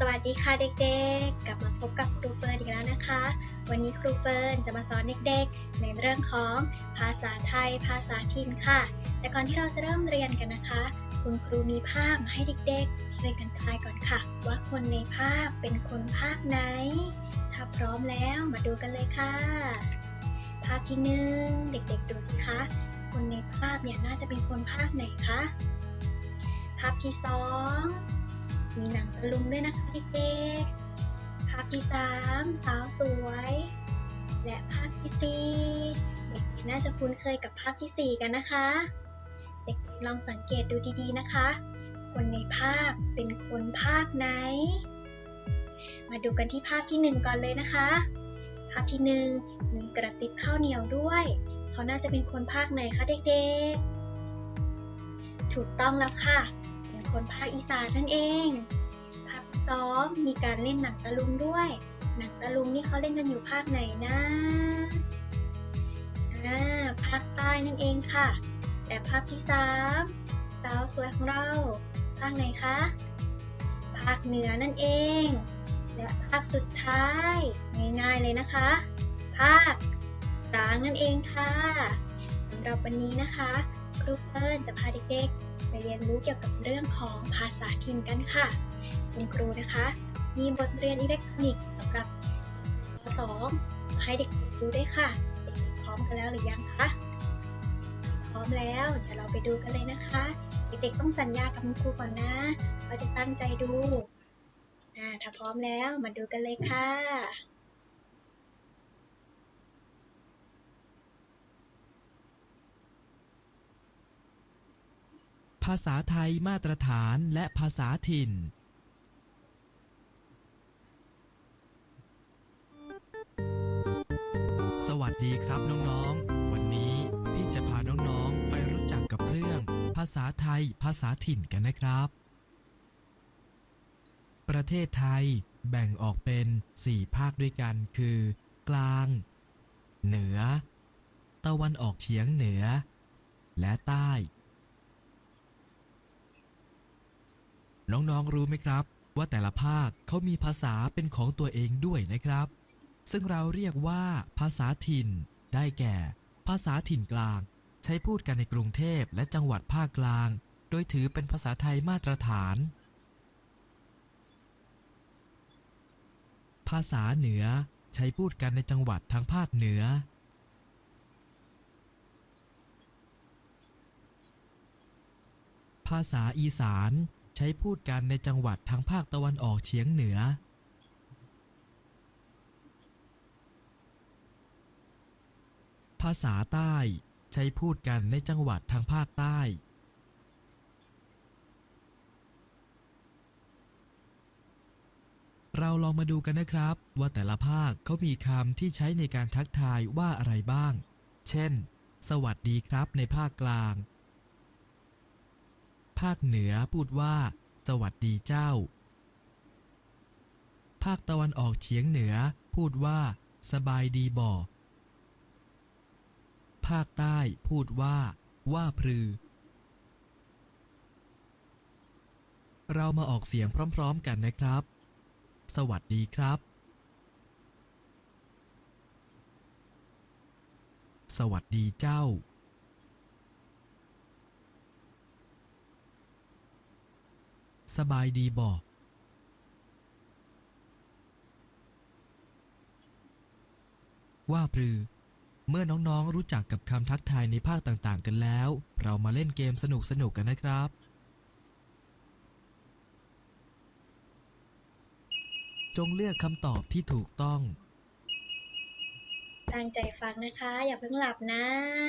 สวัสดีค่ะเด็กๆ กลับมาพบกับครูเฟิร์นอีกแล้วนะคะ วันนี้ครูเฟิร์นจะมาสอนเด็กๆ ในเรื่องของภาษาไทย ภาษาถิ่นค่ะ แต่ก่อนที่เราจะเริ่มเรียนกันนะคะ คุณครูมีภาพมาให้เด็กๆช่วยกันทายก่อนค่ะ ว่าคนในภาพเป็นคนภาคไหน ถ้าพร้อมแล้วมาดูกันเลยค่ะ ภาพที่หนึ่งเด็กๆดูสิคะ คนในภาพเนี่ยน่าจะเป็นคนภาคไหนคะ ภาพที่สอง มีหนังตะลุงด้วยนะคะเด็กๆ ภาพที่ 3 สาวสวย และภาพที่ 4 เด็กๆน่าจะคุ้นเคยกับภาพทีสี่ 4 กันนะคะ เด็กๆลองสังเกตดูดีๆนะคะ คนในภาพเป็นคนภาคไหน มาดูกันที่ภาพที่ 1 ก่อนเลยนะคะ ภาพที่ 1 มีกระติบข้าวเหนียวด้วย เขาน่าจะเป็นคนภาคไหนคะเด็กๆ ถูกต้องแล้วค่ะ คนภาคอีสานนั่นเอง ภาคสองมีการเล่นหนังตะลุงด้วย หนังตะลุงนี่เขาเล่นกันอยู่ภาคไหนนะอ่าภาคใต้นั่นเองค่ะ และภาคที่สามสาวสวยของเรา ภาคไหนคะ ภาคเหนือนั่นเอง และภาคสุดท้าย ง่ายๆเลยนะคะ ภาคกลางนั่นเองค่ะสำหรับวันนี้นะคะ รูเฟิร์นจะพาเด็กๆ ไปเรียนรู้เกี่ยวกับเรื่องของภาษาถิ่นกันค่ะ คุณครูนะคะ มีบทเรียนอิเล็กทรอนิกส์สำหรับป .2 มาให้เด็กๆดูด้ค่ะ เด็กๆพร้อมกันแล้วหรือยังคะ พร้อมแล้วเดี๋ยวเราไปดูกันเลยนะคะ เด็กๆต้องสัญญากับคุณครูก่อนนะว่าจะตั้งใจดูถ้าพร้อมแล้วมาดูกันเลยค่ะ ภาษาไทยมาตรฐานและภาษาถิ่น สวัสดีครับน้องๆ วันนี้พี่จะพาน้องๆ ไปรู้จักกับเรื่อง ภาษาไทยภาษาถิ่นกันนะครับ ประเทศไทยแบ่งออกเป็น 4 ภาคด้วยกันคือ กลาง เหนือ ตะวันออกเฉียงเหนือ และใต้ น้องๆรู้ไหมครับ ว่าแต่ละภาคเขามีภาษาเป็นของตัวเองด้วยนะครับ ซึ่งเราเรียกว่า ภาษาถิ่น ได้แก่ ภาษาถิ่นกลาง ใช้พูดกันในกรุงเทพและจังหวัดภาคกลาง โดยถือเป็นภาษาไทยมาตรฐาน ภาษาเหนือ ใช้พูดกันในจังหวัดทางภาคเหนือภาษาอีสาน ใช้พูดกันในจังหวัดทางภาคตะวันออกเฉียงเหนือ ภาษาใต้ใช้พูดกันในจังหวัดทางภาคใต้ เราลองมาดูกันนะครับ ว่าแต่ละภาคเขามีคำที่ใช้ในการทักทายว่าอะไรบ้าง เช่น สวัสดีครับในภาคกลาง ภาคเหนือพูดว่า สวัสดีเจ้า ภาคตะวันออกเฉียงเหนือ พูดว่า สบายดีบ่ ภาคใต้พูดว่า ว่าพรือ เรามาออกเสียงพร้อมๆกันนะครับ สวัสดีครับ สวัสดีเจ้า สบายดีบอกว่าปรือ เมื่อน้องๆรู้จักกับคำทักทายในภาคต่างๆ กันแล้ว เรามาเล่นเกมสนุกๆกันนะครับ จงเลือกคำตอบที่ถูกต้อง ตั้งใจฟังนะคะ อย่าเพิ่งหลับนะ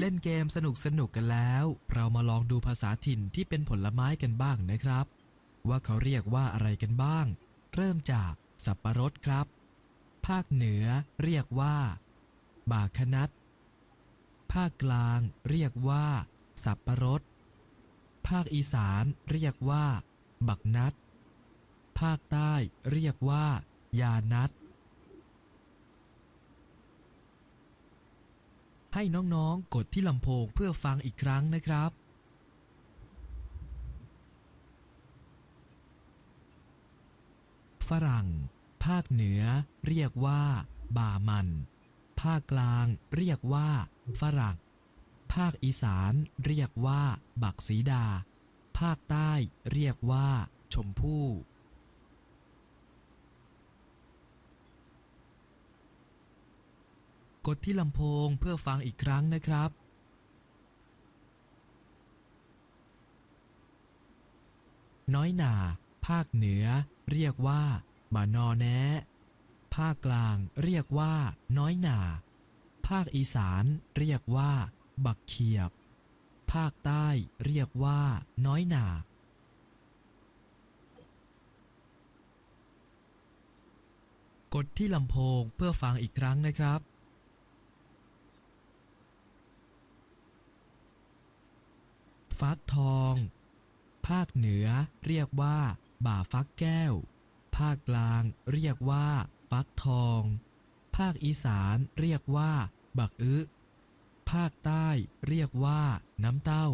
เล่นเกมสนุกๆกันแล้ว เรามาลองดูภาษาถิ่นที่เป็นผลไม้กันบ้างนะครับ ว่าเขาเรียกว่าอะไรกันบ้าง เริ่มจากสับปะรดครับ ภาคเหนือเรียกว่า บาคนัดภาคกลางเรียกว่า สับปะรด ภาคอีสานเรียกว่า บักนัด ภาคใต้เรียกว่า ยานัด ให้น้องๆ กดที่ลำโพงเพื่อฟังอีกครั้งนะครับ ฟรั่ง ภาคเหนือ เรียกว่า บามัน ภาคกลาง เรียกว่า ฝรั่ง ภาคอีสาน เรียกว่า บักสีดา ภาคใต้ เรียกว่า ชมพู่กดที่ลำโพงเพื่อฟังอีกครั้งนะครับ น้อยหนา ภาคเหนือเรียกว่าบานอแนะ ภาคกลางเรียกว่า น้อยหนา ภาคอีสานเรียกว่า บักเขียบ ภาคใต้เรียกว่า น้อยหนากดที่ลำโพงเพื่อฟังอีกครั้งนะครับ ฟักทอง ภาคเหนือเรียกว่า บ่าฟักแก้ว ภาคกลางเรียกว่า ฟักทอง ภาคอีสานเรียกว่า บักอึภาคใต้เรียกว่า น้ำเต้า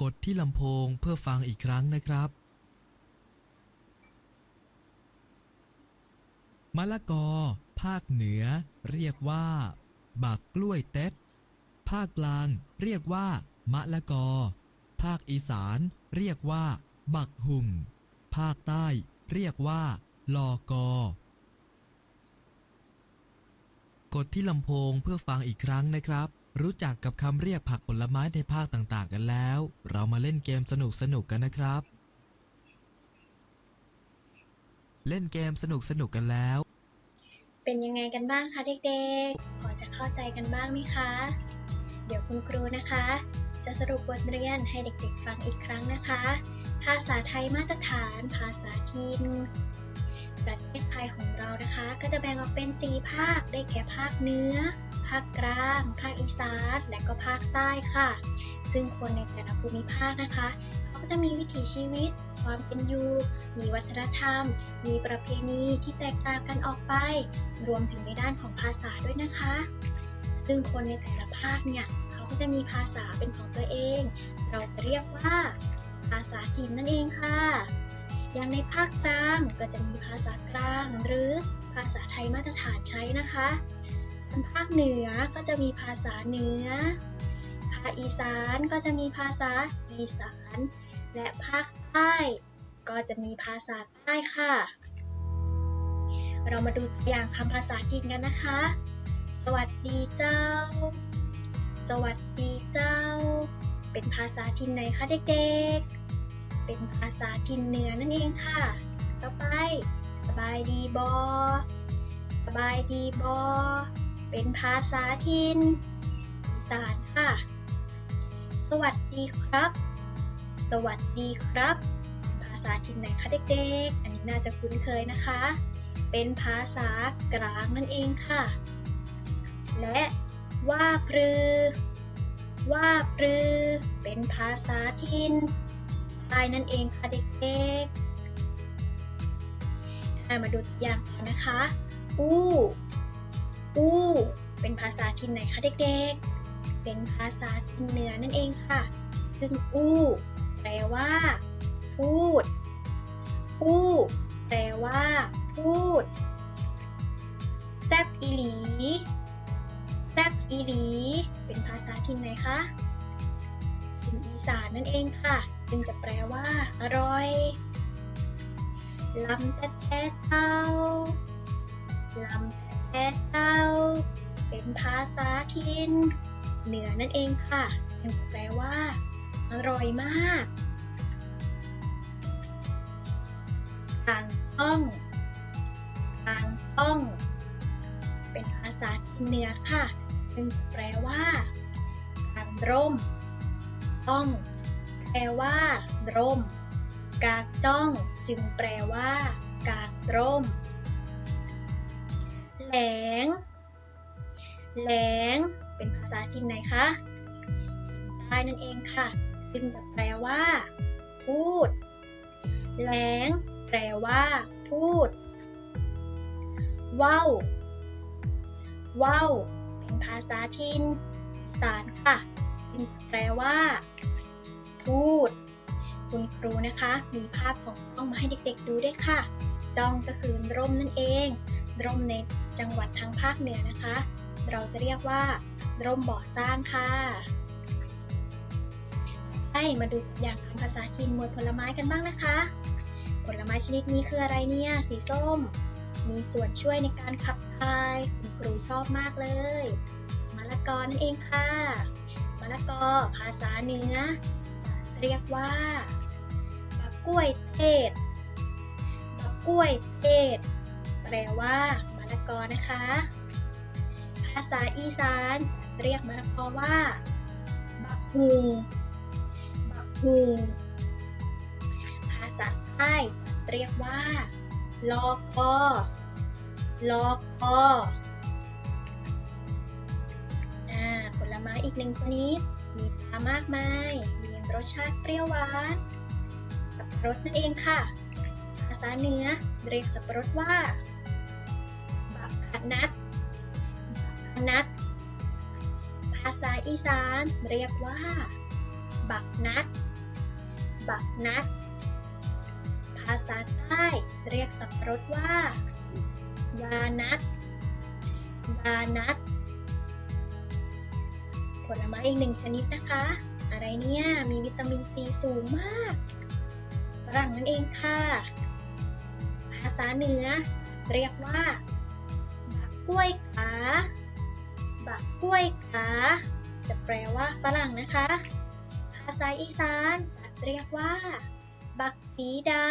กดที่ลำโพงเพื่อฟังอีกครั้งนะครับ มะละกอ ภาคเหนือ เรียกว่า บักกล้วยเต็ด ภาคกลางเรียกว่า มะละกอ ภาคอีสานเรียกว่า บักหุ่ง ภาคใต้เรียกว่า ลอกอกดที่ลำโพงเพื่อฟังอีกครั้งนะครับ รู้จักกับคำเรียกผักผลไม้ในภาคต่างๆ กันแล้ว เรามาเล่นเกมสนุกๆกันนะครับ เล่นเกมสนุกๆกันแล้ว เป็นยังไงกันบ้างคะเด็กๆ พอจะเข้าใจกันบ้างไหมคะ เดี๋ยวคุณครูนะคะ จะสรุปบทเรียนให้เด็กๆฟังอีกครั้งนะคะ ภาษาไทยมาตรฐาน ภาษาถิ่นประเทศไทยของเรานะคะ ก็จะแบ่งออกเป็น 4 ภาค ได้แก่ภาคเหนือ ภาคกลาง ภาคอีสาน และก็ภาคใต้ค่ะ ซึ่งคนในแต่ละภูมิภาคนะคะ เขาก็จะมีวิถีชีวิต ความเป็นอยู่ มีวัฒนธรรม มีประเพณีที่แตกต่างกันออกไป รวมถึงในด้านของภาษาด้วยนะคะ ซึ่งคนในแต่ละภาคเนี่ย เขาจะมีภาษาเป็นของตัวเอง เราเรียกว่า ภาษาถิ่นนั่นเองค่ะ อย่างในภาคกลางก็จะมีภาษากลาง หรือภาษาไทยมาตรฐานใช้นะคะส่วนภาคเหนือก็จะมีภาษาเหนือ ภาคอีสานก็จะมีภาษาอีสาน และภาคใต้ก็จะมีภาษาใต้ค่ะ เรามาดูตัวอย่างคำภาษาถิ่นกันนะคะ สวัสดีเจ้า สวัสดีเจ้า เป็นภาษาถิ่นไหนคะเด็กๆ เป็นภาษาถิ่นเหนือนั่นเองค่ะ ต่อไป สบายดีบอ สบายดีบอ เป็นภาษาถิ่นอีสานค่ะ สวัสดีครับ สวัสดีครับ ภาษาถิ่นไหนคะเด็กๆ อันนี้น่าจะคุ้นเคยนะคะ เป็นภาษากลางนั่นเองค่ะ และ ว่าพรือ ว่าพรือ เป็นภาษาถิ่นใต้นั่นเองค่ะเด็กๆให้มาดูตัวอย่างกันนะคะ อู้ อู้ เป็นภาษาถิ่นไหนคะเด็กๆ เป็นภาษาถิ่นเหนือนั่นเองค่ะ ซึ่งอู้ แปลว่า พูด อู้ แปลว่า พูดแซบอีหลี อีหลี เป็นภาษาถิ่นไหนคะถิ่นอีสานนั่นเองค่ะ ซึ่งจะแปลว่า อร่อยลำแต่แต่เท่าลำแต่แต่เท่าเป็นภาษาถิ่นเหนือนั่นเองค่ะ ซึ่งแปลว่า อร่อยมากต่างต้องต่างต้อง เป็นภาษาถิ่นเหนือค่ะ ซึ่งแปลว่าการร่ม ต้อง แปลว่า ร่ม กากจ้อง จึงแปลว่า กากร่ม แหลง แหลง เป็นภาษาถิ่นไหนคะใต้นั่นเองค่ะ ซึ่งจะแปลว่า พูด แหลง แปลว่า พูดว่าวว่าว เป็นภาษาถิ่นอีสานค่ะ ซึ่งแปลว่า พูด คุณครูนะคะ มีภาพของจ้องมาให้เด็กๆดูด้วยค่ะ จ้องก็คือร่มนั่นเอง ร่มในจังหวัดทางภาคเหนือนะคะ เราจะเรียกว่า ร่มบ่อสร้างค่ะให้มาดูตัวอย่างคำภาษาจีนหมวดผลไม้กันบ้างนะคะ ผลไม้ชนิดนี้คืออะไรเนี่ย สีส้ม มีส่วนช่วยในการขับถ่ายคุณครูชอบมากเลยมะละกอนั่นเองค่ะมะละกอภาษาเหนือ เรียกว่าบักกล้วยเทศบักกล้วยเทศ แปลว่ามะละกอนะคะ ภาษาอีสาน เรียกมะละกอว่าบักฮูบักฮูภาษาใต้เรียกว่า ลอกอลอกออ่าผลไม้อีกหนึ่งชนิด มีตามากมาย มีรสชาติเปรี้ยวหวานสับปะรดนั่นเองค่ะ ภาษาเหนือเรียกสับปะรดว่าบักขนัดบักขนัด ภาษาอีสานเรียกว่า บักนัด บักนัด ภาษาใต้เรียกสับปะรดว่า วานัดวานัดผลไม้อีกหนึ่งชนิดนะคะ อะไรเนี่ย มีวิตามินซีสูงมากฝรั่งนั่นเองค่ะ ภาษาเหนือ เรียกว่า บักกล้วยขา บักกล้วยขา จะแปลว่าฝรั่งนะคะ ภาษาอีสานเรียกว่า บักสีดา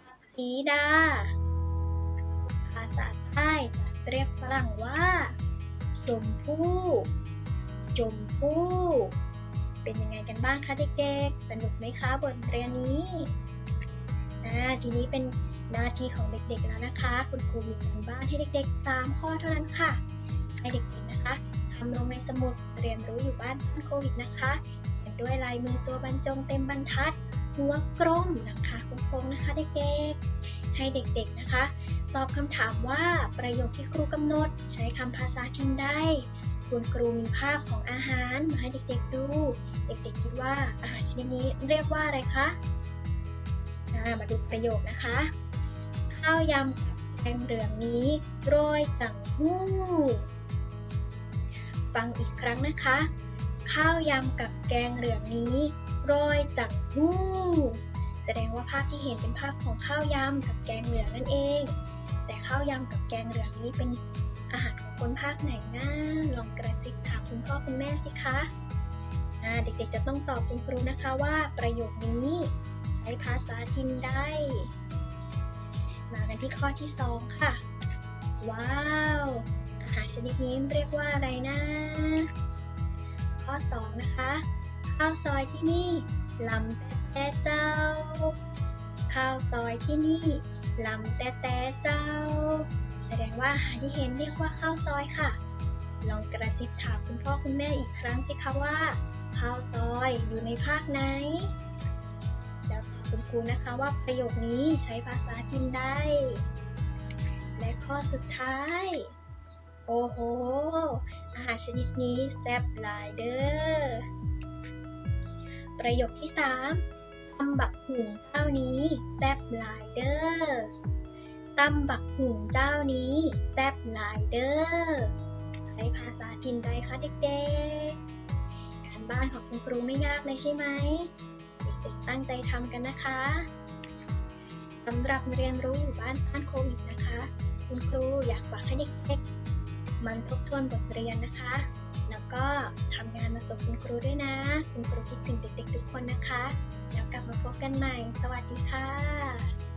บักสีดา ภาษาใต้เรียกฝรั่งว่าชมพู่ชมพู่ เป็นยังไงกันบ้างคะเด็กๆ สนุกไหมคะบทเรียนนี้อ่าทีนี้เป็นหน้าที่ของเด็กๆแล้วนะคะ คุณครูมีการบ้านให้เด็กๆ 3 ข้อเท่านั้นค่ะ ให้เด็กๆนะคะทำลงในสมุดเรียนรู้อยู่บ้านต้านโควิดนะคะเขียนด้วยลายมือตัวบรรจงเต็มบรรทัด หัวกลมนะคะโค้งนะคะเด็กๆ ให้เด็กๆนะคะ ตอบคำถามว่าประโยคที่ครูกำหนดใช้คำภาษาถิ่นใดคุณครูมีภาพของอาหารมาให้เด็กๆดู เด็กๆคิดว่าอาหารชนิดนี้เรียกว่าอะไรคะมาดูประโยคนะคะ ข้าวยำกับแกงเหลืองนี้โรยต่างหู้ ฟังอีกครั้งนะคะ ข้าวยำกับแกงเหลืองนี้ โรยจังหู้แสดงว่าภาพที่เห็นเป็นภาพของข้าวยำกับแกงเหลืองนั่นเอง แต่ข้าวยำกับแกงเหลืองนี้เป็นอาหารของคนภาคไหนนะลองกระซิบถามคุณพ่อคุณแม่สิคะเด็กๆจะต้องตอบคุณครูนะคะว่าประโยคนี้ใช้ภาษาถิ่นได้ มากันที่ข้อที่สองค่ะ ว้าว อาหารชนิดนี้เรียกว่าอะไรนะ ข้อ 2 นะคะ ข้าวซอยที่นี่ลำแต่แต่เจ้า ข้าวซอยที่นี่ลำแต่แต่เจ้า แสดงว่าอาหารที่เห็นเรียกว่าข้าวซอยค่ะ ลองกระซิบถามคุณพ่อคุณแม่อีกครั้งสิคะว่า ข้าวซอยอยู่ในภาคไหน แล้วตอบคุณครูนะคะว่าประโยคนี้ใช้ภาษาจีนได้ และข้อสุดท้าย โอ้โห อาหารชนิดนี้แซ่บหลายเด้อ ประโยคที่ 3ตำบักหุงเจ้านี้แซบหลายเด้อตำบักหุงเจ้านี้แซบหลายเด้อใช้ภาษาจีนได้คะเด็กๆ การบ้านของคุณครูไม่ยากเลยใช่ไหม เด็กๆตั้งใจทำกันนะคะสำหรับเรียนรู้อยู่บ้านต้านโควิดนะคะ คุณครูอยากฝากให้เด็กๆมันทบทวนบทเรียนนะคะ ก็ทำงานมาส่งคุณครูด้วยนะ คุณครูคิดถึงเด็กๆทุกคนนะคะ แล้วกลับมาพบกันใหม่ สวัสดีค่ะ